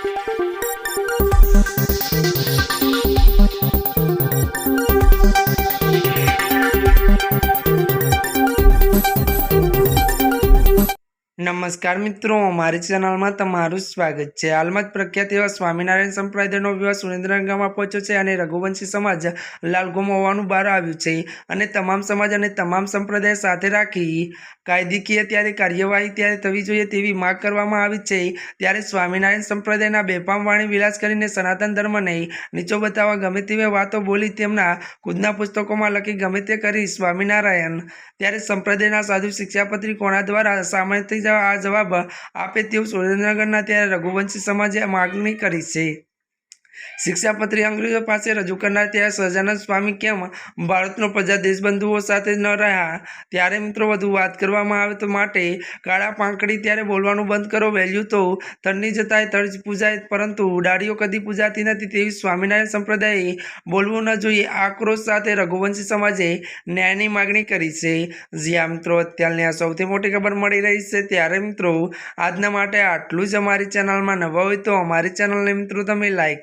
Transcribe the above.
Thank you. નમસ્કાર મિત્રો, મારી ચેનલમાં તમારું સ્વાગત છે. હાલમાં જ પ્રખ્યાત એવા સ્વામિનારાયણ સંપ્રદાયનો વિવાહ સુરેન્દ્રનગરમાં પહોંચ્યો છે અને રઘુવંશી સમાજ લાલગોમાં હોવાનું બહાર આવ્યું છે અને તમામ સમાજ અને તમામ સંપ્રદાય સાથે રાખી કાયદેકીય ત્યારે કાર્યવાહી ત્યારે થવી જોઈએ તેવી માગ કરવામાં આવી છે. ત્યારે સ્વામિનારાયણ સંપ્રદાયના બેફામ વાણી વિલાસ કરીને સનાતન ધર્મને નીચો બતાવવા ગમે તેવી વાતો બોલી તેમના ખુદના પુસ્તકોમાં લખી ગમે તે કરી સ્વામિનારાયણ. ત્યારે સંપ્રદાયના સાધુ શિક્ષાપત્રી કોણા દ્વારા સામાન્ય આ જવાબ આપે તેવું સુરેન્દ્રનગરના ત્યારે રઘુવંશી સમાજે માગણી કરી છે. શિક્ષાપત્રી અંગ્રેજો પાસે રજૂ કરનાર ત્યારે સહજાનંદ સ્વામી કેમ ભારતનો પ્રજા દેશબંધુઓ સાથે ન રહ્યા? ત્યારે મિત્રો વધુ વાત કરવામાં આવે તો માટે કાળા પાંકડી ત્યારે બોલવાનું બંધ કરો વેલ્યુ તો તરની જતાય તર્જ પૂજાય, પરંતુ ડાળીઓ કદી પૂજાતી નથી તેવી સ્વામિનારાયણ સંપ્રદાયે બોલવું ન જોઈએ. આક્રોશ સાથે રઘુવંશી સમાજે ન્યાયની માગણી કરી છે. જ્યાં મિત્રો, અત્યારની આ સૌથી મોટી ખબર મળી રહી છે. ત્યારે મિત્રો, આજના માટે આટલું જ અમારી ચેનલમાં નવા હોય તો અમારી ચેનલને મિત્રો તમે લાઇક